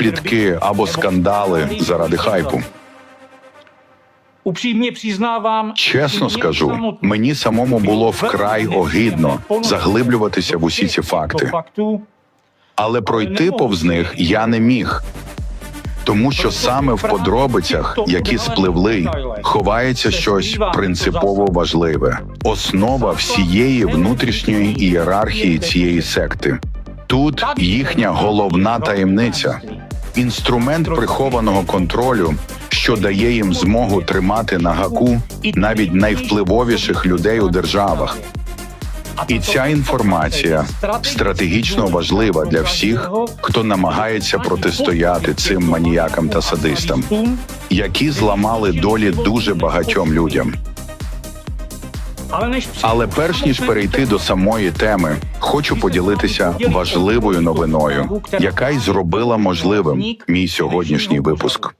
плітки або скандали заради хайпу. Чесно скажу, мені самому було вкрай огидно заглиблюватися в усі ці факти, але пройти повз них я не міг. Тому що саме в подробицях, які спливли, ховається щось принципово важливе, основа всієї внутрішньої ієрархії цієї секти. Тут їхня головна таємниця, інструмент прихованого контролю, що дає їм змогу тримати на гаку навіть найвпливовіших людей у державах. І ця інформація стратегічно важлива для всіх, хто намагається протистояти цим маніякам та садистам, які зламали долі дуже багатьом людям. Але не Але перш ніж перейти до самої теми, хочу поділитися важливою новиною, яка й зробила можливим мій сьогоднішній випуск.